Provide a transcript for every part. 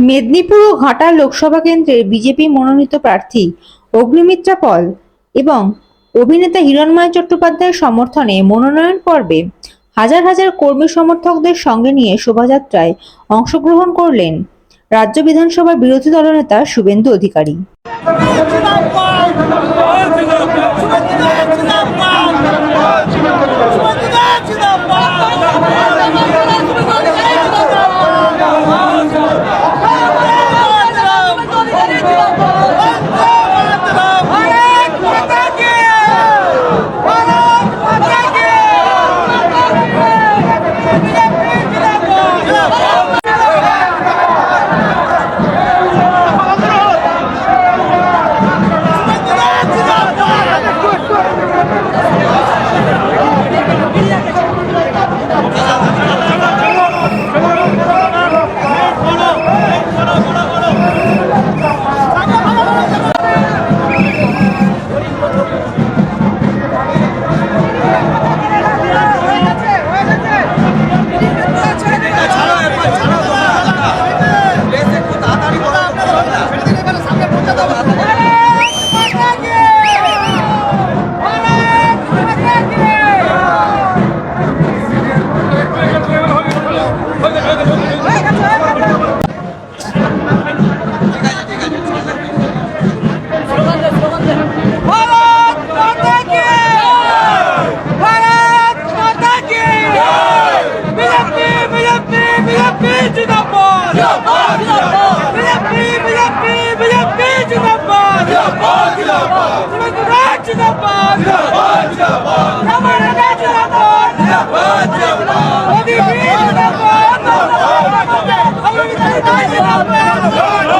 মেদিনীপুর ও ঘাটা লোকসভা কেন্দ্রের বিজেপি মনোনীত প্রার্থী অগ্নিমিত্রা পল এবং অভিনেতা হিরণময় চট্টোপাধ্যায়ের সমর্থনে মনোনয়ন পর্বে হাজার হাজার কর্মী সমর্থকদের সঙ্গে নিয়ে শোভাযাত্রায় অংশগ্রহণ করলেন রাজ্য বিধানসভার বিরোধী দলনেতা Suvendu Adhikari. pede na bola! Não pode, não pode! Vem aqui, vem aqui, vem aqui, pede na bola! Não pode, não pode! Vem durante na bola! Não pode, não pode! Na bola! Não pode, não pode! Vem bola! Não pode, não pode! A bola!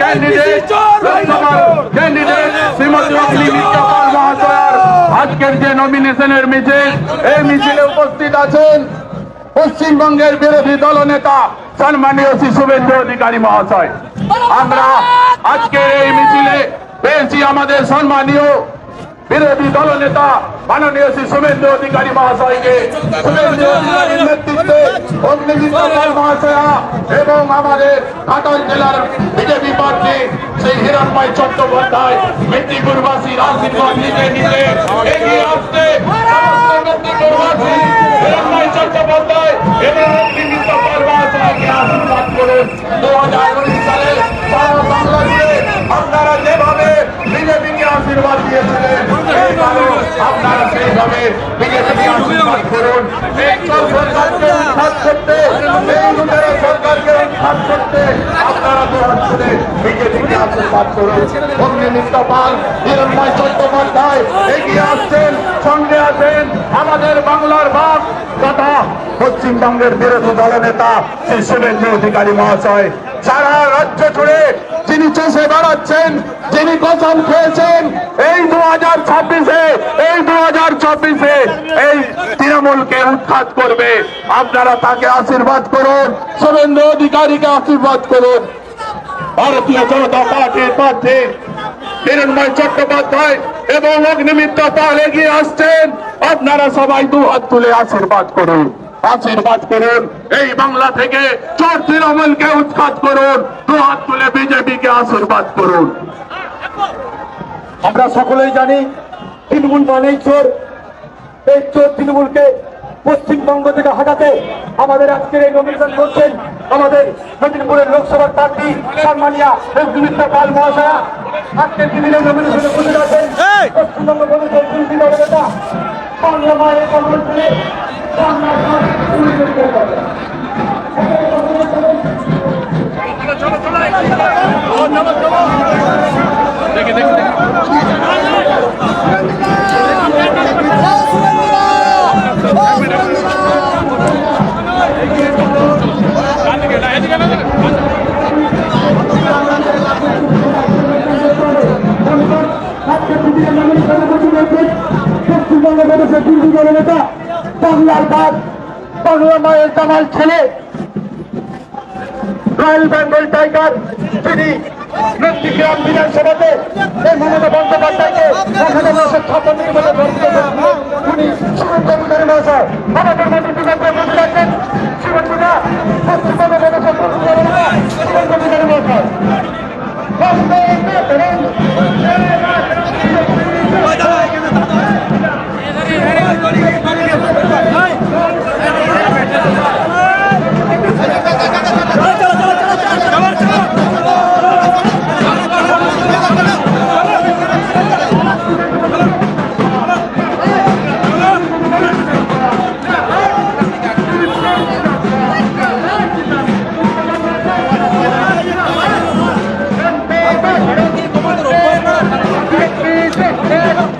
Candidate candidate Shrimati Agni Mitra মহাশয়ার আজকের যে নমিনেশনের মিছিল, এই মিছিলে উপস্থিত আছেন পশ্চিমবঙ্গের বিরোধী দলনেতা সম্মানীয় শ্রী শুভেন্দু অধিকারী মহাশয় আমরা আজকের এই মিছিলে পেয়েছি আমাদের সম্মানীয় বিরোধী দলনেতা মাননীয় শ্রী শুভেন্দু অধিকারী মহাশয়কে। শুভেন্দু অধিকারীর নেতৃত্বে অগ্নিজিৎ মহাশয়া এবং আমাদের ঘাটাল জেলার বিজেপি প্রার্থী শ্রী হিরণময় চট্টোপাধ্যায় মেদিনীপুরবাসীর আশীর্বাদ নিতে নিতে এগিয়ে আসতে সমস্ত মেদিনীপুরবাসী হিরণময় চট্টোপাধ্যায় এবং করুন দু হাজার উনিশ সালে সারা বাংলা জুড়ে আপনারা যেভাবে বিজেপিকে আশীর্বাদ দিয়েছিলেন। আপনারা সেইভাবে আশীর্বাদ করুন। সরকারকে উৎখাত করতে সরকারকে উৎখাত করতে আপনারা বিজেপিকে আশীর্বাদ করুন। হিরণময় চট্টোপাধ্যায় এগিয়ে আসছেন, সঙ্গে আছেন আমাদের বাংলার বাপ তথা পশ্চিমবঙ্গের বিরোধী দলনেতা শ্রী শুভেন্দু অধিকারী মহাশয়। সারা রাজ্য জুড়ে যিনি চষে বেড়াচ্ছেন, যিনি কসম খেয়েছেন, এই দু হাজার ছাব্বিশে, এই দু হাজার চব্বিশে এই তৃণমূলকে উৎখাত করবে। আপনারা তাকে আশীর্বাদ করুন, শুভেন্দু অধিকারীকে আশীর্বাদ করুন। ভারতীয় জনতা পার্টির প্রার্থী হিরণময় চট্টোপাধ্যায় এবং অগ্নিমিত্র পাল এগিয়ে আসছেন। আপনারা সবাই দু হাত তুলে আশীর্বাদ করুন। আশীর্বাদ করুন। এই বাংলা থেকে চোর তৃণমূলকে উৎখাত করুন। দু হাত তুলে বিজেপিকে আশীর্বাদ করুন। আমরা সকলেই জানি তৃণমূল মানেই চোর। এই চোর তৃণমূলকে পশ্চিমবঙ্গ থেকে হাঁটাতে আমাদের আজকের এই নমিনেশন করছেন আমাদের মেদিনীপুরের লোকসভার প্রার্থী সম্মানিয়া রঘুমিত্র পাল মহাশয়া। আজকের দিনে নমিনেশনে বসে যাচ্ছেন পশ্চিমবঙ্গ প্রদেশের দুর্নীতি নেতা বাংলা মায়ের কর্মী বাংলা আজকে পৃথিবীর নমিনেশনে বসে রয়েছেন পশ্চিমবঙ্গ প্রদেশের দুর্নীতি নেতা বাংলার বাপ বাংলা মায়ের জামাল ছেলে রয়্যাল বেঙ্গল টাইগার তিনি নন্দীগ্রাম বিধানসভাতে এই মমতা বন্দ্যোপাধ্যায়কে এখানে নশো ছাপ্পান্ন বলে উনি অধিকারী মহাশয়। আমাদের মধ্যে Hey, hey, hey.